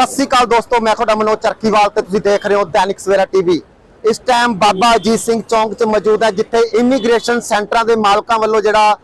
ਸਤਿ ਸ੍ਰੀ ਅਕਾਲ ਦੋਸਤੋ ਮੈਂ ਤੁਹਾਡਾ ਮਨੋਜ ਚਰਖੀਵਾਲ ਤੇ ਤੁਸੀਂ ਦੇਖ ਰਹੇ ਹੋ ਦੈਨਿਕ ਸਵੇਰਾ ਟੀਵੀ। ਇਸ ਟਾਈਮ ਬਾਬਾ ਅਜੀਤ ਸਿੰਘ ਚੌਂਕ 'ਚ ਮੌਜੂਦ ਹੈ ਜਿੱਥੇ ਇਮੀਗ੍ਰੇਸ਼ਨ ਸੈਂਟਰਾਂ ਦੇ ਮਾਲਕਾਂ ਵੱਲੋਂ ਜਿਹੜਾ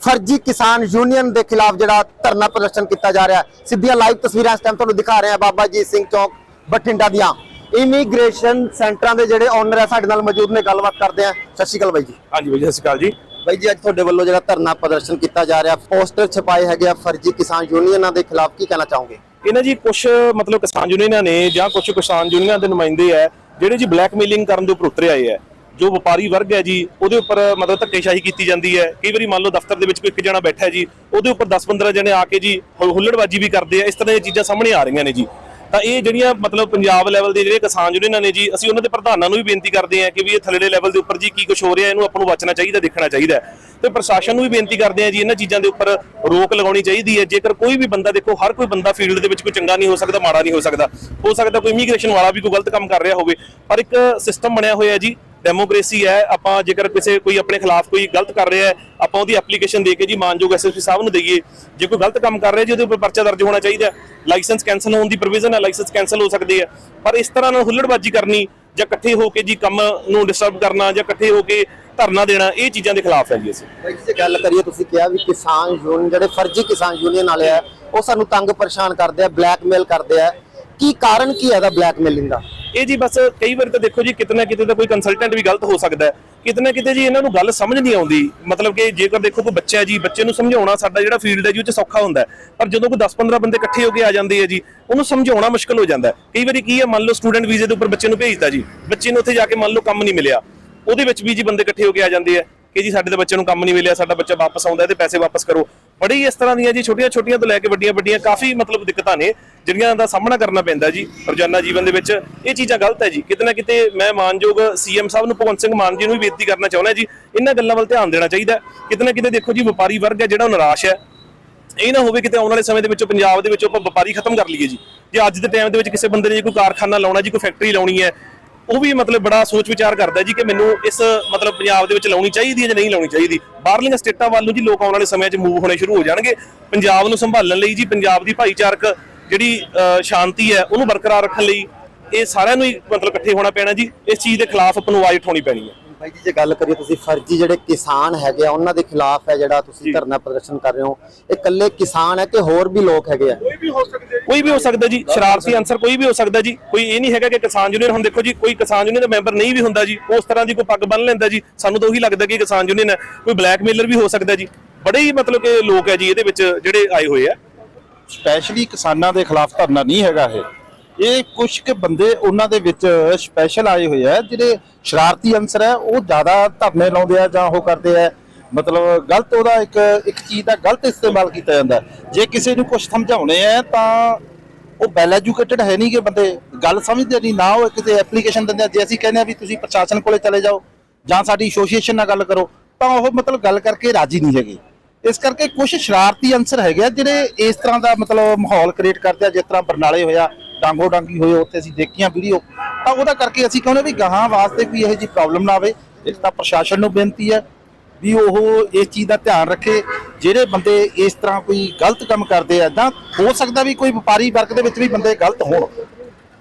ਫਰਜ਼ੀ ਕਿਸਾਨ ਯੂਨੀਅਨ ਦੇ ਖਿਲਾਫ ਜਿਹੜਾ ਧਰਨਾ ਪ੍ਰਦਰਸ਼ਨ ਕੀਤਾ ਜਾ ਰਿਹਾ ਸਿੱਧੀਆਂ ਲਾਈਵ ਤਸਵੀਰਾਂ ਇਸ ਟਾਈਮ ਤੁਹਾਨੂੰ ਦਿਖਾ ਰਹੇ ਹਾਂ ਬਾਬਾ ਅਜੀਤ ਸਿੰਘ ਚੌਂਕ ਬਠਿੰਡਾ ਦੀਆਂ। ਇਮੀਗ੍ਰੇਸ਼ਨ ਸੈਂਟਰਾਂ ਦੇ ਜਿਹੜੇ ਓਨਰ ਹੈ ਸਾਡੇ ਨਾਲ ਮੌਜੂਦ ਨੇ ਗੱਲਬਾਤ ਕਰਦੇ ਆ ਸਤਿ ਸ਼੍ਰੀ ਅਕਾਲ ਬਾਈ ਜੀ। ਹਾਂਜੀ ਬਾਈ ਜੀ, ਸਤਿ ਸ਼੍ਰੀ ਅਕਾਲ ਜੀ। ਬਾਈ ਜੀ ਅੱਜ ਤੁਹਾਡੇ ਵੱਲੋਂ ਜਿਹੜਾ ਧਰਨਾ ਪ੍ਰਦਰਸ਼ਨ ਕੀਤਾ ਜਾ ਰਿਹਾ ਪੋਸਟਰ ਛਪਾਏ ਹੈਗੇ ਆ ਫਰਜ਼ੀ ਕਿਸਾਨ ਯੂਨੀਅਨਾਂ ਦੇ ਖਿਲਾਫ ਕੀ ਕਹਿਣਾ ਚਾਹੋਗੇ? ਇਹਨਾਂ ਜੀ ਕੁਝ ਮਤਲਬ ਕਿਸਾਨ ਯੂਨੀਅਨਾਂ ਨੇ ਜਾਂ ਕੁਝ ਕਿਸਾਨ ਯੂਨੀਅਨਾਂ ਦੇ ਨੁਮਾਇੰਦੇ ਆ ਜਿਹੜੇ ਜੀ ਬਲੈਕਮੇਲਿੰਗ ਕਰਨ ਦੇ ਉੱਪਰ ਉਤਰੇ ਆਏ ਆ ਜੋ ਵਪਾਰੀ ਵਰਗ ਹੈ ਜੀ, ਉਹਦੇ ਉੱਪਰ ਮਤਲਬ ਧੱਕੇਸ਼ਾਹੀ ਕੀਤੀ ਜਾਂਦੀ ਹੈ ਕਈ ਵਾਰੀ ਮੰਨ ਲਓ ਦਫ਼ਤਰ ਦੇ ਵਿੱਚ ਕੋਈ ਇੱਕ ਜਣਾ ਬੈਠਾ ਹੈ ਜੀ, ਉਹਦੇ ਉੱਪਰ 10-15 ਜਣੇ ਆ ਕੇ ਜੀ ਹੁੱਲੜਬਾਜ਼ੀ ਵੀ ਕਰਦੇ ਆ ਇਸ ਤਰ੍ਹਾਂ ਦੀਆਂ ਚੀਜ਼ਾਂ ਸਾਹਮਣੇ ਆ ਰਹੀਆਂ ਨੇ ਜੀ। ਤਾਂ ਇਹ ਜਿਹੜੀਆਂ ਮਤਲਬ ਪੰਜਾਬ ਲੈਵਲ ਦੇ ਜਿਹੜੇ ਕਿਸਾਨ ਯੂਨੀਅਨਾਂ ਨੇ ਜੀ, ਅਸੀਂ ਉਹਨਾਂ ਦੇ ਪ੍ਰਧਾਨਾਂ ਨੂੰ ਵੀ ਬੇਨਤੀ ਕਰਦੇ ਹਾਂ ਕਿ ਵੀ ਇਹ ਥੱਲੜੇ ਲੈਵਲ ਦੇ ਉੱਪਰ ਜੀ ਕੀ ਕੁਝ ਹੋ ਰਿਹਾ, ਇਹਨੂੰ ਆਪਾਂ ਨੂੰ ਬਚਣਾ ਚਾਹੀਦਾ, ਦੇਖਣਾ ਚਾਹੀਦਾ ਹੈ। ਤੇ ਪ੍ਰਸ਼ਾਸਨ ਨੂੰ ਵੀ ਬੇਨਤੀ ਕਰਦੇ ਹਾਂ ਜੀ, ਇਹਨਾਂ ਚੀਜ਼ਾਂ ਦੇ ਉੱਪਰ ਰੋਕ ਲਗਾਉਣੀ ਚਾਹੀਦੀ ਹੈ। ਜੇਕਰ ਕੋਈ ਵੀ ਬੰਦਾ ਦੇਖੋ, ਹਰ ਕੋਈ ਬੰਦਾ ਫੀਲਡ ਦੇ ਵਿੱਚ ਕੋਈ ਚੰਗਾ ਨਹੀਂ ਹੋ ਸਕਦਾ, ਮਾੜਾ ਨਹੀਂ ਹੋ ਸਕਦਾ। ਹੋ ਸਕਦਾ ਕੋਈ ਇਮੀਗ੍ਰੇਸ਼ਨ ਵਾਲਾ ਵੀ ਕੋਈ ਗਲਤ ਕੰਮ ਕਰ ਰਿਹਾ ਹੋਵੇ। ਪਰ ਇੱਕ ਸਿਸਟਮ ਬਣਿਆ ਹੋਇਆ ਜੀ ਡੈਮੋਕ੍ਰੇਸੀ ਹੈ, ਆਪਾਂ ਜੇਕਰ ਕਿਸੇ ਕੋਈ ਆਪਣੇ ਖਿਲਾਫ ਕੋਈ ਗਲਤ ਕਰ ਰਿਹਾ ਹੈ, ਆਪਾਂ ਉਹਦੀ ਐਪਲੀਕੇਸ਼ਨ ਦੇ ਕੇ ਜੀ ਮਾਨਯੋਗ ਐਸਐਸਪੀ ਸਾਹਿਬ ਨੂੰ ਦਈਏ। ਜੇ ਕੋਈ ਗਲਤ ਕੰਮ ਕਰ ਰਿਹਾ ਜੀ, ਉਹਦੇ ਉੱਪਰ ਪਰਚਾ ਦਰਜ ਹੋਣਾ ਚਾਹੀਦਾ ਲਾਇਸੈਂਸ ਕੈਨਸਲ ਹੋਣ ਦੀ ਪ੍ਰੋਵੀਜ਼ਨ ਹੈ ਲਾਇਸੈਂਸ ਕੈਨਸਲ ਹੋ ਸਕਦੀ ਹੈ। ਪਰ ਇਸ ਤਰ੍ਹਾਂ ਨਾਲ ਹੁੱਲੜਬਾਜ਼ੀ ਕਰਨੀ ਜਾਂ ਇਕੱਠੇ ਹੋ ਕੇ ਜੀ ਕੰਮ ਨੂੰ ਡਿਸਟਰਬ ਕਰਨਾ ਜਾਂ ਇਕੱਠੇ ਹੋ ਕੇ ਧਰਨਾ ਦੇਣਾ, ਇਹ ਚੀਜ਼ਾਂ ਦੇ ਖਿਲਾਫ ਹੈ ਜੀ ਅਸੀਂ। ਬਾਈ ਜੀ, ਜੇ ਗੱਲ ਕਰੀਏ, ਤੁਸੀਂ ਕਿਹਾ ਵੀ ਕਿਸਾਨ ਯੂਨੀਅਨ, ਜਿਹੜੇ ਫਰਜ਼ੀ ਕਿਸਾਨ ਯੂਨੀਅਨ ਵਾਲੇ ਆ, ਉਹ ਸਾਨੂੰ ਤੰਗ ਪਰੇਸ਼ਾਨ ਕਰਦੇ ਆ ਬਲੈਕਮੇਲ ਕਰਦੇ ਆ। ਕੀ ਕਾਰਨ ਕੀ ਹੈ ਇਹਦਾ ਬਲੈਕਮੇਲਿੰਗ ਦਾ? ਇਹ ਜੀ ਬਸ ਕਈ ਵਾਰ ਤਾਂ ਦੇਖੋ ਜੀ ਕਿਤੇ ਨਾ ਕਿਤੇ ਤਾਂ ਕੋਈ ਕੰਸਲਟੈਂਟ ਵੀ ਗਲਤ ਹੋ ਸਕਦਾ ਹੈ। ਕਿਤੇ ਨਾ ਕਿਤੇ ਜੀ ਇਹਨਾਂ ਨੂੰ ਗੱਲ ਸਮਝ ਨਹੀਂ ਆਉਂਦੀ। ਮਤਲਬ ਕਿ ਜੇਕਰ ਦੇਖੋ ਕੋਈ ਬੱਚਾ ਹੈ ਜੀ, ਬੱਚੇ ਨੂੰ ਸਮਝਾਉਣਾ ਸਾਡਾ ਜਿਹੜਾ ਫੀਲਡ ਹੈ ਜੀ, ਉਹ ਚ ਸੌਖਾ ਹੁੰਦਾ ਪਰ ਜਦੋਂ ਕੋਈ 10-15 ਬੰਦੇ ਇਕੱਠੇ ਹੋ ਕੇ ਆ ਜਾਂਦੇ ਆ ਜੀ, ਉਹਨੂੰ ਸਮਝਾਉਣਾ ਮੁਸ਼ਕਲ ਹੋ ਜਾਂਦਾ ਕਈ ਵਾਰੀ ਕੀ ਹੈ, ਮੰਨ ਲਓ ਸਟੂਡੈਂਟ ਵੀਜ਼ੇ ਦੇ ਉੱਪਰ ਬੱਚੇ ਨੂੰ ਭੇਜਦਾ ਜੀ, ਬੱਚੇ ਨੂੰ ਉੱਥੇ ਜਾ ਕੇ ਮੰਨ ਲਓ ਕੰਮ ਨਹੀਂ ਮਿਲਿਆ। ਉਹਦੇ ਵਿੱਚ ਵੀ ਜੀ ਬੰਦੇ ਇਕੱਠੇ ਹੋ ਕੇ ਆ ਜਾਂਦੇ ਆ। ਕਿ ਜੀ ਸਾਡੇ ਦੇ ਬੱਚੇ ਨੂੰ ਕੰਮ ਨਹੀਂ ਮਿਲਿਆ, ਸਾਡਾ ਬੱਚਾ ਵਾਪਸ ਆਉਂਦਾ ਤੇ ਪੈਸੇ ਵਾਪਸ ਕਰੋ। ਬੜੀ ਇਸ ਤਰ੍ਹਾਂ ਦੀਆਂ ਜੀ ਛੋਟੀਆਂ ਛੋਟੀਆਂ ਤੋਂ ਲੈ ਕੇ ਵੱਡੀਆਂ ਵੱਡੀਆਂ ਕਾਫੀ ਮਤਲਬ ਦਿੱਕਤਾਂ ਨੇ, ਜਿਹੜੀਆਂ ਦਾ ਸਾਹਮਣਾ ਕਰਨਾ ਪੈਂਦਾ ਜੀ ਰੋਜ਼ਾਨਾ ਜੀਵਨ ਦੇ ਵਿੱਚ। ਇਹ ਚੀਜ਼ਾਂ ਗਲਤ ਹੈ ਜੀ। ਕਿਤੇ ਨਾ ਕਿਤੇ ਮੈਂ ਮਾਨਯੋਗ ਸੀਐਮ ਸਾਹਿਬ ਨੂੰ, ਭਗਵੰਤ ਸਿੰਘ ਮਾਨ ਜੀ ਨੂੰ ਵੀ ਬੇਨਤੀ ਕਰਨਾ ਚਾਹੁੰਦਾ ਜੀ, ਇਹਨਾਂ ਗੱਲਾਂ ਵੱਲ ਧਿਆਨ ਦੇਣਾ ਚਾਹੀਦਾ ਕਿਤੇ ਨਾ ਕਿਤੇ ਦੇਖੋ ਜੀ, ਵਪਾਰੀ ਵਰਗ ਹੈ ਜਿਹੜਾ ਨਿਰਾਸ਼ ਹੈ। ਇਹ ਨਾ ਹੋਵੇ ਕਿਤੇ ਆਉਣ ਵਾਲੇ ਸਮੇਂ ਦੇ ਵਿੱਚ, ਪੰਜਾਬ ਦੇ ਵਿੱਚ ਆਪਾਂ ਵਪਾਰੀ ਖਤਮ ਕਰ ਲਈਏ ਜੀ। ਜੇ ਅੱਜ ਦੇ ਟਾਈਮ ਦੇ ਵਿੱਚ ਕਿਸੇ ਬੰਦੇ ਨੇ ਜੇ ਕੋਈ ਕਾਰਖਾਨਾ ਲਾਉਣਾ ਜੀ, ਕੋਈ ਫੈਕਟਰੀ ਲਾਉਣੀ ਹੈ ਉਹ ਵੀ ਮਤਲਬ ਬੜਾ ਸੋਚ ਵਿਚਾਰ ਕਰਦਾ ਜੀ ਕਿ ਮੈਨੂੰ ਇਸ ਮਤਲਬ ਪੰਜਾਬ ਦੇ ਵਿੱਚ ਲਾਉਣੀ ਚਾਹੀਦੀ ਹੈ ਜਾਂ ਨਹੀਂ ਲਾਉਣੀ ਚਾਹੀਦੀ। ਬਾਹਰਲੀਆਂ ਸਟੇਟਾਂ ਵੱਲ ਨੂੰ ਜੀ ਲੋਕ ਆਉਣ ਵਾਲੇ ਸਮੇਂ 'ਚ ਮੂਵ ਹੋਣੇ ਸ਼ੁਰੂ ਹੋ ਜਾਣਗੇ। ਪੰਜਾਬ ਨੂੰ ਸੰਭਾਲਣ ਲਈ ਜੀ ਪੰਜਾਬ ਦੀ ਭਾਈਚਾਰਕ ਜਿਹੜੀ ਅਹ, ਸ਼ਾਂਤੀ ਹੈ ਉਹਨੂੰ ਬਰਕਰਾਰ ਰੱਖਣ ਲਈ ਇਹ ਸਾਰਿਆਂ ਨੂੰ ਹੀ ਮਤਲਬ ਇਕੱਠੇ ਹੋਣਾ ਪੈਣਾ ਜੀ। ਇਸ ਚੀਜ਼ ਦੇ ਖਿਲਾਫ ਆਪਾਂ ਨੂੰ ਆਵਾਜ਼ ਉਠਾਉਣੀ ਪੈਣੀ ਹੈ। ਬਾਈ ਜੀ ਜੇ ਗੱਲ ਕਰੀਏ ਤੁਸੀਂ ਫਰਜ਼ੀ ਜਿਹੜੇ ਕਿਸਾਨ ਹੈਗੇ ਆ ਉਹਨਾਂ ਦੇ ਖਿਲਾਫ ਹੈ ਜਿਹੜਾ ਤੁਸੀਂ ਧਰਨਾ ਪ੍ਰਦਰਸ਼ਨ ਕਰ ਰਹੇ ਹੋ। ਇਹ ਇਕੱਲੇ ਕਿਸਾਨ ਹੈ ਕਿ ਹੋਰ ਵੀ ਲੋਕ ਹੈਗੇ ਆ? ਕੋਈ ਵੀ ਹੋ ਸਕਦਾ ਜੀ। ਸ਼ਰਾਰਤੀ ਅਨਸਰ ਕੋਈ ਵੀ ਹੋ ਸਕਦਾ ਜੀ। ਕੋਈ ਇਹ ਨਹੀਂ ਹੈਗਾ ਕਿ ਕਿਸਾਨ ਯੂਨੀਅਨ ਹੁਣ ਦੇਖੋ ਜੀ ਕੋਈ ਕਿਸਾਨ ਯੂਨੀਅਨ ਦਾ ਮੈਂਬਰ ਨਹੀਂ ਵੀ ਹੁੰਦਾ ਜੀ। ਉਸ ਤਰ੍ਹਾਂ ਦੀ ਕੋਈ ਪੱਗ ਬੰਨ ਲੈਂਦਾ ਜੀ। ਸਾਨੂੰ ਤਾਂ ਉਹੀ ਲੱਗਦਾ ਕਿ ਕਿਸਾਨ ਯੂਨੀਅਨ ਹੈ। ਕੋਈ ਬਲੈਕਮੇਲਰ ਵੀ ਹੋ ਸਕਦਾ ਜੀ। ਬੜੇ ਹੀ ਮਤਲਬ ਕਿ ਲੋਕ ਹੈ ਜੀ ਇਹਦੇ ਵਿੱਚ ਜਿਹੜੇ ਆਏ ਹੋਏ ਆ। ਸਪੈਸ਼ਲੀ ਕਿਸਾਨਾਂ ਦੇ ਖਿਲਾਫ ਧਰਨਾ ਨਹੀਂ ਹੈਗਾ ਇਹ। ਇਹ ਕੁਝ ਕੁ ਬੰਦੇ ਉਹਨਾਂ ਦੇ ਵਿੱਚ ਸਪੈਸ਼ਲ ਆਏ ਹੋਏ ਆ, ਜਿਹੜੇ ਸ਼ਰਾਰਤੀ ਅੰਸਰ ਹੈ, ਉਹ ਜ਼ਿਆਦਾ ਧਰਨੇ ਲਾਉਂਦੇ ਆ ਜਾਂ ਉਹ ਕਰਦੇ ਆ। ਮਤਲਬ ਗਲਤ ਉਹਦਾ ਇੱਕ ਇੱਕ ਚੀਜ਼ ਦਾ ਗਲਤ ਇਸਤੇਮਾਲ ਕੀਤਾ ਜਾਂਦਾ ਜੇ ਕਿਸੇ ਨੂੰ ਕੁਝ ਸਮਝਾਉਣੇ ਆ, ਤਾਂ ਉਹ ਵੈਲ ਐਜੂਕੇਟਡ ਹੈ ਨਹੀਂ ਕਿ ਬੰਦੇ ਗੱਲ ਸਮਝਦੇ ਨਹੀਂ, ਨਾ ਉਹ ਕਿਤੇ ਐਪਲੀਕੇਸ਼ਨ ਦਿੰਦੇ ਆ। ਜੇ ਅਸੀਂ ਕਹਿੰਦੇ ਆ ਵੀ ਤੁਸੀਂ ਪ੍ਰਸ਼ਾਸਨ ਕੋਲੇ ਚਲੇ ਜਾਓ ਜਾਂ ਸਾਡੀ ਐਸੋਸੀਏਸ਼ਨ ਨਾਲ ਗੱਲ ਕਰੋ, ਤਾਂ ਉਹ ਮਤਲਬ ਗੱਲ ਕਰਕੇ ਰਾਜੀ ਨਹੀਂ ਹੈਗੇ। ਇਸ ਕਰਕੇ ਕੁਝ ਸ਼ਰਾਰਤੀ ਅੰਸਰ ਹੈਗੇ ਆ ਜਿਹੜੇ ਇਸ ਤਰ੍ਹਾਂ ਦਾ ਮਤਲਬ ਮਾਹੌਲ ਕ੍ਰੀਏਟ ਕਰਦੇ ਆ, ਜਿਸ ਤਰ੍ਹਾਂ ਬਰਨਾਲੇ ਹੋਇਆ, ਡਾਂਗੋ ਡਾਂਗੀ ਹੋਏ, ਉੱਥੇ ਅਸੀਂ ਦੇਖੀਆਂ ਵੀਡੀਓ, ਤਾਂ ਉਹਦਾ ਕਰਕੇ ਅਸੀਂ ਕਹਿੰਦੇ ਵੀ ਗਾਹਾਂ ਵਾਸਤੇ ਕੋਈ ਇਹੋ ਜੀ ਪ੍ਰੋਬਲਮ ਨਾ ਆਵੇ। ਇੱਕ ਤਾਂ ਪ੍ਰਸ਼ਾਸਨ ਨੂੰ ਬੇਨਤੀ ਹੈ ਵੀ ਉਹ ਇਸ ਚੀਜ਼ ਦਾ ਧਿਆਨ ਰੱਖੇ। ਜਿਹੜੇ ਬੰਦੇ ਇਸ ਤਰ੍ਹਾਂ ਕੋਈ ਗਲਤ ਕੰਮ ਕਰਦੇ ਆ, ਜਾਂ ਹੋ ਸਕਦਾ ਵੀ ਕੋਈ ਵਪਾਰੀ ਵਰਗ ਦੇ ਵਿੱਚ ਵੀ ਬੰਦੇ ਗਲਤ ਹੋਣ,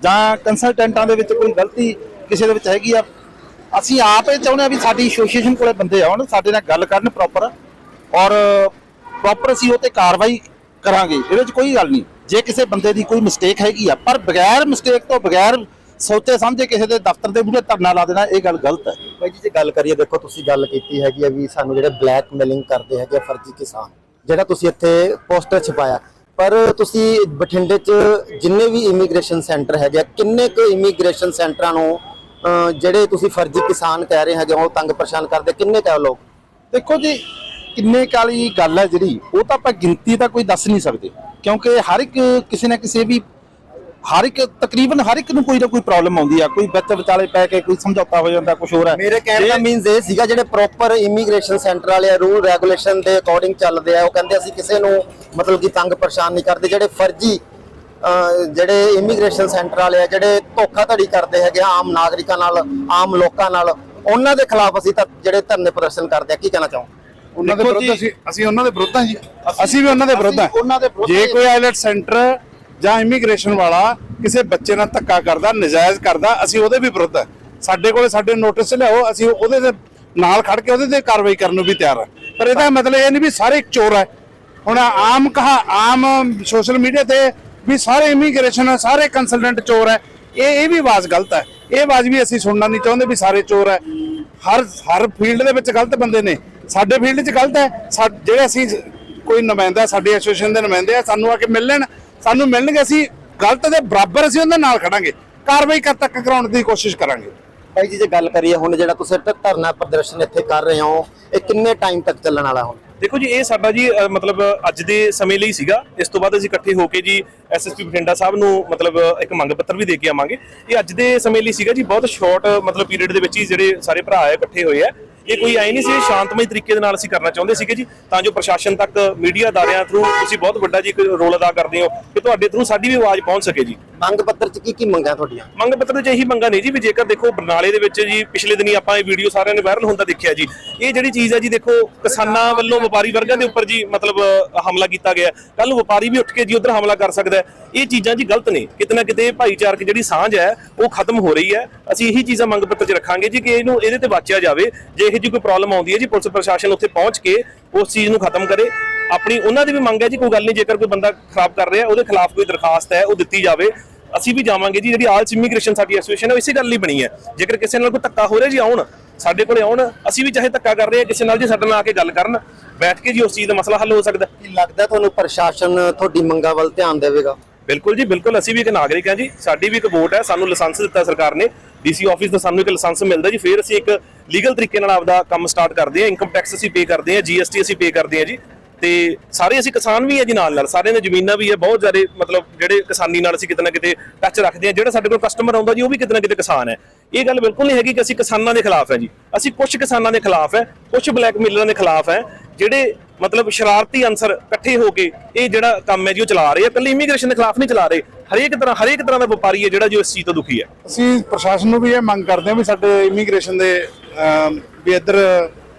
ਜਾਂ ਕੰਸਲਟੈਂਟਾਂ ਦੇ ਵਿੱਚ ਕੋਈ ਗਲਤੀ ਕਿਸੇ ਦੇ ਵਿੱਚ ਹੈਗੀ ਆ। ਅਸੀਂ ਆਪ ਇਹ ਚਾਹੁੰਦੇ ਆ ਵੀ ਸਾਡੀ ਐਸੋਸੀਏਸ਼ਨ ਕੋਲੇ ਬੰਦੇ ਆਉਣ, ਸਾਡੇ ਨਾਲ ਗੱਲ ਕਰਨ ਪ੍ਰੋਪਰ ਔਰ ਪ੍ਰੋਪਰ ਅਸੀਂ ਉਹ ਤੇ ਕਾਰਵਾਈ ਕਰਾਂਗੇ ਇਹਦੇ ਵਿੱਚ ਕੋਈ ਗੱਲ ਨਹੀਂ। ਜੇ ਕਿਸੇ ਬੰਦੇ ਦੀ ਕੋਈ ਮਿਸਟੇਕ ਹੈਗੀ ਆ ਪਰ ਬਗੈਰ ਮਿਸਟੇਕ ਤੋਂ ਬਗੈਰ ਸੋਚੇ ਸਮਝੇ ਕਿਸੇ ਦੇ ਦਫ਼ਤਰ ਦੇ ਮੂਹਰੇ ਧਰਨਾ ਲਾ ਦੇਣਾ ਇਹ ਗੱਲ ਗਲਤ ਹੈ। ਬਾਈ ਜੀ ਜੇ ਗੱਲ ਕਰੀਏ ਦੇਖੋ ਤੁਸੀਂ ਗੱਲ ਕੀਤੀ ਹੈਗੀ ਆ ਵੀ ਸਾਨੂੰ ਜਿਹੜੇ ਬਲੈਕਮੇਲਿੰਗ ਕਰਦੇ ਹੈਗੇ ਆ ਫਰਜ਼ੀ ਕਿਸਾਨ ਜਿਹੜਾ ਤੁਸੀਂ ਇੱਥੇ ਪੋਸਟਰ ਛਪਾਇਆ ਪਰ ਤੁਸੀਂ ਬਠਿੰਡੇ 'ਚ ਜਿੰਨੇ ਵੀ ਇਮੀਗ੍ਰੇਸ਼ਨ ਸੈਂਟਰ ਹੈਗੇ ਆ ਕਿੰਨੇ ਕੁ ਇਮੀਗ੍ਰੇਸ਼ਨ ਸੈਂਟਰਾਂ ਨੂੰ ਜਿਹੜੇ ਤੁਸੀਂ ਫਰਜ਼ੀ ਕਿਸਾਨ ਕਹਿ ਰਹੇ ਹੈਗੇ ਉਹ ਤੰਗ ਪਰੇਸ਼ਾਨ ਕਰਦੇ ਕਿੰਨੇ ਕੁ ਆ ਉਹ ਲੋਕ? ਦੇਖੋ ਜੀ ਕਿੰਨੇ ਕਾਲੀ ਗੱਲ ਹੈ ਜਿਹੜੀ ਉਹ ਤਾਂ ਆਪਾਂ ਗਿਣਤੀ ਤਾਂ ਕੋਈ ਦੱਸ ਨਹੀਂ ਸਕਦੇ। ਕਿਉਂਕਿ ਹਰ ਇੱਕ ਕਿਸੇ ਨਾ ਕਿਸੇ ਵੀ ਹਰ ਇੱਕ ਤਕਰੀਬਨ ਹਰ ਇੱਕ ਨੂੰ ਕੋਈ ਨਾ ਕੋਈ ਪ੍ਰੋਬਲਮ ਆਉਂਦੀ ਆ। ਕੋਈ ਵਿੱਚ ਵਿਚਾਲੇ ਪੈ ਕੇ ਕੋਈ ਸਮਝੌਤਾ ਹੋ ਜਾਂਦਾ ਕੁਝ ਹੋਰ ਹੈ। ਮੇਰੇ ਕਹਿਣ ਦਾ ਮੀਨਸ ਇਹ ਸੀਗਾ ਜਿਹੜੇ ਪ੍ਰੋਪਰ ਇਮੀਗ੍ਰੇਸ਼ਨ ਸੈਂਟਰ ਵਾਲੇ ਰੂਲ ਰੈਗੂਲੇਸ਼ਨ ਦੇ ਅਕੋਰਡਿੰਗ ਚੱਲਦੇ ਆ ਉਹ ਕਹਿੰਦੇ ਅਸੀਂ ਕਿਸੇ ਨੂੰ ਮਤਲਬ ਕਿ ਤੰਗ ਪਰੇਸ਼ਾਨ ਨਹੀਂ ਕਰਦੇ ਜਿਹੜੇ ਫਰਜ਼ੀ ਜਿਹੜੇ ਇਮੀਗ੍ਰੇਸ਼ਨ ਸੈਂਟਰ ਵਾਲੇ ਆ ਜਿਹੜੇ ਧੋਖਾਧੜੀ ਕਰਦੇ ਹੈਗੇ ਆਮ ਨਾਗਰਿਕਾਂ ਨਾਲ ਆਮ ਲੋਕਾਂ ਨਾਲ ਉਹਨਾਂ ਦੇ ਖਿਲਾਫ ਅਸੀਂ ਤਾਂ ਜਿਹੜੇ ਧਰਨੇ ਪ੍ਰਦਰਸ਼ਨ ਕਰਦੇ ਆ ਕੀ ਕਹਿਣਾ ਚਾਹੋ ਉਹਨਾਂ ਦੇ ਵਿਰੁੱਧ ਅਸੀਂ ਅਸੀਂ ਉਹਨਾਂ ਦੇ ਵਿਰੁੱਧ ਹਾਂ ਜੀ। ਅਸੀਂ ਵੀ ਉਹਨਾਂ ਦੇ ਵਿਰੁੱਧ ਹਾਂ। ਜੇ। ਕੋਈ ਆਈਲੈਟ ਸੈਂਟਰ ਜਾਂ ਇਮੀਗ੍ਰੇਸ਼ਨ ਵਾਲਾ ਕਿਸੇ ਬੱਚੇ ਨਾਲ ਧੱਕਾ ਕਰਦਾ ਨਜਾਇਜ਼ ਕਰਦਾ ਅਸੀਂ ਉਹਦੇ ਵੀ ਵਿਰੁੱਧ ਹੈ। ਸਾਡੇ ਕੋਲੇ ਸਾਡੇ ਨੋਟਿਸ ਲਿਆਓ ਅਸੀਂ ਉਹਦੇ ਦੇ ਨਾਲ ਖੜ ਕੇ ਉਹਦੇ ਤੇ ਕਾਰਵਾਈ ਕਰਨ ਨੂੰ ਵੀ ਤਿਆਰ ਹਾਂ। ਪਰ ਇਹਦਾ ਮਤਲਬ ਇਹ ਨਹੀਂ ਵੀ ਸਾਰੇ ਚੋਰ ਹੈ। ਹੁਣ ਆਮ ਕਹਾ ਆਮ ਸੋਸ਼ਲ ਮੀਡੀਆ ਤੇ ਵੀ ਸਾਰੇ ਇਮੀਗ੍ਰੇਸ਼ਨ ਸਾਰੇ ਕੰਸਲਟੈਂਟ ਚੋਰ ਹੈ। ਇਹ ਇਹ ਵੀ ਆਵਾਜ਼ ਗਲਤ ਹੈ। ਇਹ ਆਵਾਜ਼ ਵੀ ਅਸੀਂ ਸੁਣਨਾ ਨਹੀਂ ਚਾਹੁੰਦੇ ਵੀ ਸਾਰੇ ਚੋਰ ਹੈ। ਹਰ ਹਰ ਫੀਲਡ ਦੇ ਵਿੱਚ ਗਲਤ ਬੰਦੇ ਨੇ। ਸਾਡੇ ਫੀਲਡ 'ਚ ਗਲਤ ਹੈ। ਸਾ- ਜਿਹੜੇ ਅਸੀਂ ਕੋਈ ਨੁਮਾਇੰਦਾ, ਸਾਡੀ ਐਸੋਸੀਏਸ਼ਨ ਦੇ ਨੁਮਾਇੰਦੇ ਆ, ਸਾਨੂੰ ਆ ਕੇ ਮਿਲ ਲੈਣ ਸਾਨੂੰ ਮਿਲਣਗੇ ਅਸੀਂ, ਗਲਤ ਦੇ ਬਰਾਬਰ ਅਸੀਂ ਉਹਨਾਂ ਨਾਲ ਖੜਾਂਗੇ। ਕਾਰਵਾਈ ਕਰ ਤੱਕ ਕਰਾਉਣ ਦੀ ਕੋਸ਼ਿਸ਼ ਕਰਾਂਗੇ। ਭਾਈ ਜੀ, ਜੇ ਗੱਲ ਕਰੀਏ ਹੁਣ ਜਿਹੜਾ ਤੁਸੀਂ ਧਰਨਾ ਪ੍ਰਦਰਸ਼ਨ ਇੱਥੇ ਕਰ ਰਹੇ ਹੋ, ਇਹ ਕਿੰਨੇ ਟਾਈਮ ਤੱਕ ਚੱਲਣ ਵਾਲਾ ਹੁਣ? ਦੇਖੋ ਜੀ, ਇਹ ਸਾਡਾ ਜੀ ਮਤਲਬ ਅੱਜ ਦੇ ਸਮੇਂ ਲਈ ਸੀਗਾ। ਇਸ ਤੋਂ ਬਾਅਦ ਅਸੀਂ ਇਕੱਠੇ ਹੋ ਕੇ ਜੀ ਐਸਐਸਪੀ ਬਠਿੰਡਾ ਸਾਹਿਬ ਨੂੰ, ਮਤਲਬ, ਇੱਕ ਮੰਗ ਪੱਤਰ ਵੀ ਦੇ ਕੇ ਆਵਾਂਗੇ। ਇਹ ਅੱਜ ਦੇ ਸਮੇਂ ਲਈ ਸੀਗਾ ਜੀ, ਬਹੁਤ ਸ਼ਾਰਟ ਮਤਲਬ ਪੀਰੀਅਡ ਦੇ ਵਿੱਚ ਹੀ ਜਿਹੜੇ ਸਾਰੇ ਭਰਾ ਆ, ਇਕੱਠੇ ਹੋਏ ਆ। ਇਹ ਕੋਈ ਐ ਨਹੀਂ ਸੀ ਸ਼ਾਂਤਮਈ ਤਰੀਕੇ ਦੇ ਨਾਲ ਅਸੀਂ ਕਰਨਾ ਚਾਹੁੰਦੇ ਸੀਗੇ ਜੀ ਤਾਂ ਜੋ ਪ੍ਰਸ਼ਾਸਨ ਤੱਕ ਮੀਡੀਆ ਅਦਾਰਿਆਂ ਥਰੂ ਤੁਸੀਂ ਬਹੁਤ ਵੱਡਾ ਜੀ ਇੱਕ ਰੋਲ ਅਦਾ ਕਰਦੇ ਹੋ ਕਿ ਤੁਹਾਡੇ ਥਰੂ ਸਾਡੀ ਵੀ ਆਵਾਜ਼ ਪਹੁੰਚ ਸਕੇ ਜੀ। ਮੰਗ ਪੱਤਰ 'ਚ ਕੀ ਕੀ ਮੰਗਾਂ ਤੁਹਾਡੀਆਂ? ਮੰਗ ਪੱਤਰ 'ਚ ਇਹੀ ਮੰਗਾ ਨਹੀਂ ਜੀ ਵੀ ਜੇਕਰ ਦੇਖੋ ਬਰਨਾਲੇ ਦੇ ਵਿੱਚ ਜੀ ਪਿਛਲੇ ਦਿਨੀ ਆਪਾਂ ਇਹ ਵੀਡੀਓ ਸਾਰਿਆਂ ਨੇ ਵਾਇਰਲ ਹੁੰਦਾ ਦੇਖਿਆ ਜੀ। ਇਹ ਜਿਹੜੀ ਚੀਜ਼ ਹੈ ਜੀ ਦੇਖੋ ਕਿਸਾਨਾਂ ਵੱਲੋਂ ਵਪਾਰੀ ਵਰਗਾਂ ਦੇ ਉੱਪਰ ਜੀ ਮਤਲਬ ਹਮਲਾ ਕੀਤਾ ਗਿਆ। ਕੱਲ ਨੂੰ ਵਪਾਰੀ ਵੀ ਉੱਠ ਕੇ ਜੀ ਉਧਰ ਹਮਲਾ ਕਰ ਸਕਦਾ ਇਹ ਚੀਜ਼ਾਂ ਜੀ ਗਲਤ ਨੇ। ਕਿਤੇ ਨਾ ਕਿਤੇ ਭਾਈਚਾਰਕ ਜਿਹੜੀ ਸਾਂਝ ਹੈ ਉਹ ਖਤਮ ਹੋ ਰਹੀ ਹੈ। ਅਸੀਂ ਇਹੀ ਚੀਜ਼ਾਂ ਮੰਗ ਪੱਤਰ 'ਚ ਰੱਖਾਂਗੇ ਜੀ ਕਿ ਇਹਨੂੰ ਇਹਦੇ ਤੇ ਵਾਚਿਆ ਜਾਵੇ। ਜੇ ਇਹੋ ਜਿਹੀ ਕੋਈ ਪ੍ਰੋਬਲਮ ਆਉਂਦੀ ਹੈ ਜੀ, ਪੁਲਿਸ ਪ੍ਰਸ਼ਾਸਨ ਉੱਥੇ ਪਹੁੰਚ ਕੇ ਉਸ ਚੀਜ਼ ਨੂੰ ਖਤਮ ਕਰੇ। ਆਪਣੀ ਉਹਨਾਂ ਦੀ ਵੀ ਮੰਗ ਹੈ ਜੀ, ਕੋਈ ਗੱਲ ਨਹੀਂ, ਜੇਕਰ ਕੋਈ ਬੰਦਾ ਖਰਾਬ ਕਰ ਰਿਹਾ, ਉਹਦੇ ਖਿਲਾਫ ਕੋਈ ਦਰਖਾਸਤ ਹੈ, ਉਹ ਦਿੱਤੀ ਜਾਵੇ, ਅਸੀਂ ਵੀ ਜਾਵਾਂਗੇ ਜੀ, ਜਿਹੜੀ ਆਲਸ ਇਮੀਗ੍ਰੇਸ਼ਨ ਸਾਡੀ ਐਸੋਸੀਏਸ਼ਨ ਹੈ ਇਸੇ ਗੱਲ ਲਈ ਬਣੀ ਹੈ। ਜੇਕਰ ਕਿਸੇ ਨਾਲ ਕੋਈ ਧੱਕਾ ਹੋ ਰਿਹਾ ਜੀ, ਆਉਣ, ਸਾਡੇ ਕੋਲੇ ਆਉਣ, ਅਸੀਂ ਵੀ ਚਾਹੇ ਧੱਕਾ ਕਰ ਰਹੇ ਹਾਂ, ਕਿਸੇ ਨਾਲ ਜੀ, ਸਾਡੇ ਨਾਲ ਆ ਕੇ ਗੱਲ ਕਰਨ, ਬੈਠ ਕੇ ਜੀ ਉਸ ਚੀਜ਼ ਦਾ ਮਸਲਾ ਹੱਲ ਹੋ ਸਕਦਾ। ਕੀ ਲੱਗਦਾ ਤੁਹਾਨੂੰ ਪ੍ਰਸ਼ਾਸਨ ਤੁਹਾਡੀ ਮੰਗਾਂ ਵੱਲ ਧਿਆਨ ਦੇਵੇਗਾ? ਬਿਲਕੁਲ ਜੀ, ਬਿਲਕੁਲ। ਅਸੀਂ ਵੀ ਇੱਕ ਨਾਗਰਿਕ ਹਾਂ ਜੀ। ਸਾਡੀ ਵੀ ਇੱਕ ਵੋਟ ਹੈ। ਸਾਨੂੰ ਲਾਇਸੈਂਸ ਦਿੱਤਾ ਸਰਕਾਰ ਨੇ। ਡੀਸੀ ਆਫਿਸ ਦਾ ਸਾਨੂੰ ਇੱਕ ਲਾਇਸੈਂਸ ਮਿਲਦਾ ਜੀ। ਫਿਰ ਅਸੀਂ ਇੱਕ ਲੀਗਲ ਤਰੀਕੇ ਨਾਲ ਆਪਦਾ ਕੰਮ ਸਟਾਰਟ ਕਰਦੇ ਹਾਂ। ਇਨਕਮ ਟੈਕਸ ਅਸੀਂ ਪੇ ਕਰਦੇ ਹਾਂ। ਜੀਐਸਟੀ ਅਸੀਂ ਪੇ ਕਰਦੇ ਹਾਂ ਜੀ। ਤੇ ਸਾਰੇ ਅਸੀਂ ਕਿਸਾਨ ਵੀ ਹੈ ਜੀ ਨਾਲ ਨਾਲ ਸਾਰਿਆਂ ਦੇ ਜ਼ਮੀਨਾਂ ਵੀ ਹੈ। ਬਹੁਤ ਜ਼ਿਆਦਾ ਮਤਲਬ ਜਿਹੜੇ ਕਿਸਾਨੀ ਨਾਲ ਅਸੀਂ ਕਿਤੇ ਨਾ ਕਿਤੇ ਟੱਚ ਰੱਖਦੇ ਹਾਂ। ਜਿਹੜਾ ਸਾਡੇ ਕੋਲ ਕਸਟਮਰ ਆਉਂਦਾ ਜੀ, ਉਹ ਵੀ ਕਿਤੇ ਨਾ ਕਿਤੇ ਕਿਸਾਨ ਹੈ। ਇਹ ਗੱਲ ਬਿਲਕੁਲ ਨਹੀਂ ਹੈਗੀ ਕਿ ਅਸੀਂ ਕਿਸਾਨਾਂ ਦੇ ਖਿਲਾਫ ਹੈ ਜੀ। ਅਸੀਂ ਕੁਝ ਕਿਸਾਨਾਂ ਦੇ ਖਿਲਾਫ ਹੈ। ਕੁਝ ਬਲੈਕਮੇਲਰਾਂ ਦੇ ਖਿਲਾਫ ਹੈ। ਜਿਹੜੇ ਮਤਲਬ ਸ਼ਰਾਰਤੀ ਅਨਸਰ ਇਕੱਠੇ ਹੋ ਕੇ ਇਹ ਜਿਹੜਾ ਕੰਮ ਹੈ ਜੀ ਉਹ ਚਲਾ ਰਹੇ ਆ। ਇਕੱਲੀ ਇਮੀਗ੍ਰੇਸ਼ਨ ਦੇ ਖਿਲਾਫ ਨਹੀਂ ਚਲਾ ਰਹੇ। ਹਰੇਕ ਤਰ੍ਹਾਂ ਹਰੇਕ ਤਰ੍ਹਾਂ ਦਾ ਵਪਾਰੀ ਹੈ ਜਿਹੜਾ ਜੋ ਇਸ ਚੀਜ਼ ਤੋਂ ਦੁਖੀ ਹੈ। ਅਸੀਂ ਪ੍ਰਸ਼ਾਸਨ ਨੂੰ ਵੀ ਇਹ ਮੰਗ ਕਰਦੇ ਹਾਂ ਵੀ ਸਾਡੇ ਇਮੀਗ੍ਰੇਸ਼ਨ ਦੇ ਵੀ ਇੱਧਰ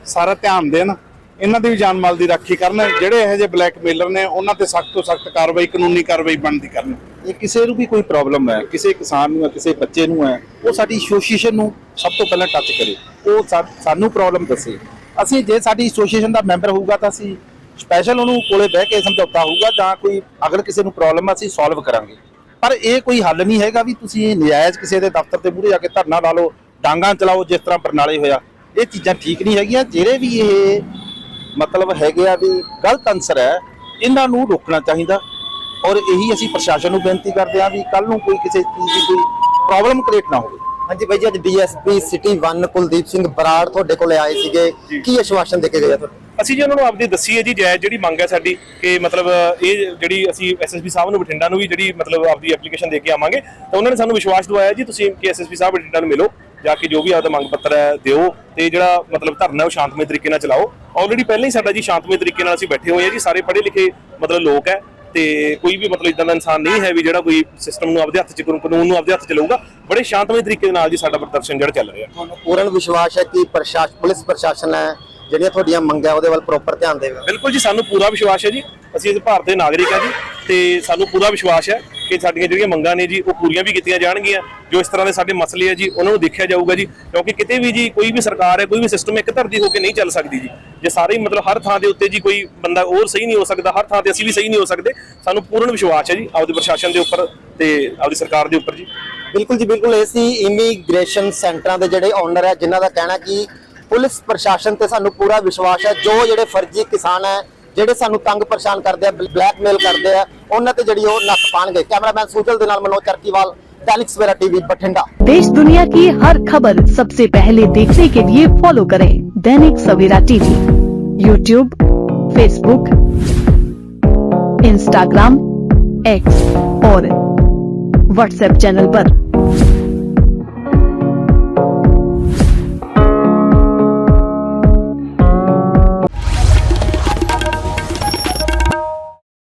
ਸਾਰਾ ਧਿਆਨ ਦੇਣ। ਇਹਨਾਂ ਦੀ ਵੀ ਜਾਨ ਮਾਲ ਦੀ ਰਾਖੀ ਕਰਨ। ਜਿਹੜੇ ਇਹੋ ਜਿਹੇ ਬਲੈਕਮੇਲਰ ਨੇ ਉਹਨਾਂ ਤੇ ਸਖਤ ਤੋਂ ਸਖਤ ਕਾਰਵਾਈ ਕਾਨੂੰਨੀ ਕਾਰਵਾਈ ਬਣਦੀ ਕਰਨ। ਇਹ ਕਿਸੇ ਨੂੰ ਵੀ ਕੋਈ ਪ੍ਰੋਬਲਮ ਹੈ ਕਿਸੇ ਕਿਸਾਨ ਨੂੰ ਹੈ ਕਿਸੇ ਬੱਚੇ ਨੂੰ ਹੈ ਉਹ ਸਾਡੀ ਐਸੋਸੀਏਸ਼ਨ ਨੂੰ ਸਭ ਤੋਂ ਪਹਿਲਾਂ ਟੱਚ ਕਰੇ। ਉਹ ਸਾਨੂੰ ਪ੍ਰੋਬਲਮ ਦੱਸੇ। ਅਸੀਂ ਜੇ ਸਾਡੀ ਐਸੋਸੀਏਸ਼ਨ ਦਾ ਮੈਂਬਰ ਹੋਊਗਾ ਤਾਂ ਅਸੀਂ ਸਪੈਸ਼ਲ ਉਹਨੂੰ ਕੋਲੇ ਬਹਿ ਕੇ ਸਮਝੌਤਾ ਹੋਊਗਾ ਜਾਂ ਕੋਈ ਅਗਰ ਕਿਸੇ ਨੂੰ ਪ੍ਰੋਬਲਮ ਅਸੀਂ ਸੋਲਵ ਕਰਾਂਗੇ। ਪਰ ਇਹ ਕੋਈ ਹੱਲ ਨਹੀਂ ਹੈਗਾ ਵੀ ਤੁਸੀਂ ਨਜਾਇਜ਼ ਕਿਸੇ ਦੇ ਦਫ਼ਤਰ ਤੇ ਮੂਹਰੇ ਜਾ ਕੇ ਧਰਨਾ ਲਾ ਲਓ, ਡਾਂਗਾ ਚਲਾਓ ਜਿਸ ਤਰ੍ਹਾਂ ਬਰਨਾਲੇ ਹੋਇਆ। ਇਹ ਚੀਜ਼ਾਂ ਠੀਕ ਨਹੀਂ ਹੈਗੀਆਂ, ਜਿਹੜੇ ਵੀ ਇਹ ਮਤਲਬ ਹੈਗੇ ਆ ਵੀ ਗਲਤ ਅਨਸਰ ਹੈ, ਇਹਨਾਂ ਨੂੰ ਰੋਕਣਾ ਚਾਹੀਦਾ। ਔਰ ਇਹੀ ਅਸੀਂ ਪ੍ਰਸ਼ਾਸਨ ਨੂੰ ਬੇਨਤੀ ਕਰਦੇ ਹਾਂ ਵੀ ਕੱਲ ਨੂੰ ਕੋਈ ਕਿਸੇ ਚੀਜ਼ ਦੀ ਕੋਈ ਪ੍ਰੋਬਲਮ ਕ੍ਰੀਏਟ ਨਾ ਹੋਵੇ। ਹਾਂਜੀ ਬਾਈ ਜੀ, ਅੱਜ ਡੀਐਸਪੀ ਸਿਟੀ 1 ਕੁਲਦੀਪ ਸਿੰਘ ਬਰਾੜ ਤੁਹਾਡੇ ਕੋਲੇ ਆਏ ਸੀਗੇ। ਕੀ ਆਸ਼ਵਾਸਨ ਦੇ ਕੇ ਗਏ ਆ ਤੁਹਾਨੂੰ ਅਸੀਂ ਜੀ ਉਹਨਾਂ ਨੂੰ ਆਪਦੀ ਦੱਸੀ ਹੈ ਜੀ, ਜਾਇਜ਼ ਜਿਹੜੀ ਮੰਗ ਹੈ ਸਾਡੀ ਕਿ ਮਤਲਬ ਇਹ ਜਿਹੜੀ ਅਸੀਂ ਐਸਐਸਪੀ ਸਾਹਿਬ ਨੂੰ, ਬਠਿੰਡਾ ਨੂੰ ਵੀ ਜਿਹੜੀ ਮਤਲਬ ਆਪਦੀ ਐਪਲੀਕੇਸ਼ਨ ਦੇ ਕੇ ਆਵਾਂਗੇ। ਤਾਂ ਉਹਨਾਂ ਨੇ ਸਾਨੂੰ ਵਿਸ਼ਵਾਸ ਦਿਵਾਇਆ ਜੀ, ਤੁਸੀਂ ਕਿ ਐਸਐਸਪੀ ਸਾਹਿਬ, ਬਠਿੰਡਾ ਨੂੰ ਮਿਲੋ, ਜਾ ਕੇ ਜੋ ਵੀ ਆਪਦਾ ਮੰਗ ਪੱਤਰ ਹੈ ਦਿਓ ਤੇ ਜਿਹੜਾ ਮਤਲਬ ਧਰਨਾ ਉਹ ਸ਼ਾਂਤਮਈ ਤਰੀਕੇ ਨਾਲ ਚਲਾਓ। ਆਲਰੇਡੀ ਪਹਿਲਾਂ ਹੀ ਸਾਡਾ ਜੀ ਸ਼ਾਂਤਮਈ ਤਰੀਕੇ ਨਾਲ ਅਸੀਂ ਬੈਠੇ ਹੋਏ ਹਾਂ ਜੀ, ਸਾਰੇ ਪੜ੍ਹੇ ਲਿਖੇ ਮਤਲਬ ਲੋਕ ਹੈ। ਤੇ ਕੋਈ ਵੀ ਮਤਲਬ ਇਦਾਂ ਦਾ ਇਨਸਾਨ ਨਹੀਂ ਹੈ ਵੀ ਜਿਹੜਾ ਕੋਈ ਸਿਸਟਮ ਨੂੰ ਆਪਦੇ ਹੱਥ 'ਚ ਕਾਨੂੰਨ ਕਾਨੂੰਨ ਨੂੰ ਆਪਦੇ ਹੱਥ 'ਚ ਲਊਗਾ। ਬੜੇ ਸ਼ਾਂਤਮਈ ਤਰੀਕੇ ਦੇ ਨਾਲ ਜੀ ਸਾਡਾ ਪ੍ਰਦਰਸ਼ਨ ਜਿਹੜਾ ਚੱਲ ਰਿਹਾ। ਤੁਹਾਨੂੰ ਪੂਰਨ ਵਿਸ਼ਵਾਸ ਹੈ ਕਿ ਪ੍ਰਸ਼ਾਸਨ ਪੁਲਿਸ ਪ੍ਰਸ਼ਾਸਨ ਹੈ ਜਿਹੜੀਆਂ ਤੁਹਾਡੀਆਂ ਮੰਗਾਂ ਉਹਦੇ ਵੱਲ ਪ੍ਰੋਪਰ ਧਿਆਨ ਦੇਵੇਗਾ ਬਿਲਕੁਲ ਜੀ ਸਾਨੂੰ ਪੂਰਾ ਵਿਸ਼ਵਾਸ ਹੈ ਜੀ। ਅਸੀਂ ਇਸ ਭਾਰਤ ਦੇ ਨਾਗਰਿਕ ਹਾਂ ਜੀ ਤੇ ਸਾਨੂੰ ਪੂਰਾ ਵਿਸ਼ਵਾਸ ਹੈ ਕਿ ਸਾਡੀਆਂ ਜਿਹੜੀਆਂ ਮੰਗਾਂ ਨੇ ਜੀ, ਉਹ ਪੂਰੀਆਂ ਵੀ ਕੀਤੀਆਂ ਜਾਣਗੀਆਂ। ਜੋ ਇਸ ਤਰ੍ਹਾਂ ਦੇ ਸਾਡੇ ਮਸਲੇ ਆ ਜੀ, ਉਹਨਾਂ ਨੂੰ ਦੇਖਿਆ ਜਾਊਗਾ ਜੀ। ਕਿਉਂਕਿ ਕਿਤੇ ਵੀ ਜੀ, ਕੋਈ ਵੀ ਸਰਕਾਰ ਹੈ, ਕੋਈ ਵੀ ਸਿਸਟਮ ਇੱਕ ਧਰਤੀ ਹੋ ਕੇ ਨਹੀਂ ਚੱਲ ਸਕਦੀ ਜੀ। ਜੇ ਸਾਰੇ ਮਤਲਬ ਹਰ ਥਾਂ ਦੇ ਉੱਤੇ ਜੀ ਕੋਈ ਬੰਦਾ ਹੋਰ ਸਹੀ ਨਹੀਂ ਹੋ ਸਕਦਾ, ਹਰ ਥਾਂ ਤੇ ਅਸੀਂ ਵੀ ਸਹੀ ਨਹੀਂ ਹੋ ਸਕਦੇ, ਸਾਨੂੰ ਪੂਰਨ ਵਿਸ਼ਵਾਸ ਹੈ ਜੀ ਆਪਦੇ ਪ੍ਰਸ਼ਾਸਨ ਦੇ ਉੱਪਰ ਤੇ ਆਪਦੀ ਸਰਕਾਰ ਦੇ ਉੱਪਰ ਜੀ। ਬਿਲਕੁਲ ਜੀ, ਬਿਲਕੁਲ ਇਹ ਸੀ ਇਮੀਗ੍ਰੇਸ਼ਨ ਸੈਂਟਰਾਂ ਦੇ ਜਿਹੜੇ ਓਨਰ ਹੈ, ਜਿਨ੍ਹਾਂ ਦਾ ਕਹਿਣਾ ਕਿ ਪੁਲਿਸ ਪ੍ਰਸ਼ਾਸਨ ਤੇ ਸਾਨੂੰ ਪੂਰਾ ਵਿਸ਼ਵਾਸ ਹੈ, ਜੋ ਜਿਹੜੇ ਫਰਜ਼ੀ ਕਿਸਾਨ ਹੈ ਜਿਹੜੇ ਸਾਨੂੰ ਤੰਗ ਪਰੇਸ਼ਾਨ ਕਰਦੇ ਆ ਬਲੈਕਮੇਲ ਕਰਦੇ ਆ ਉਹਨਾਂ ਤੇ ਜਿਹੜੀ ਉਹ ਨੱਥ ਪਾਣਗੇ ਕੈਮਰਾਮੈਨ ਸੂਜਲ ਦੇ ਨਾਲ ਮਨੋਜ ਚਰਕੀਵਾਲ दैनिक सवेरा टीवी बठिंडा देश दुनिया की हर खबर सबसे पहले देखने के लिए फॉलो करें Dainik Savera TV YouTube Facebook Instagram X और व्हाट्सएप चैनल पर।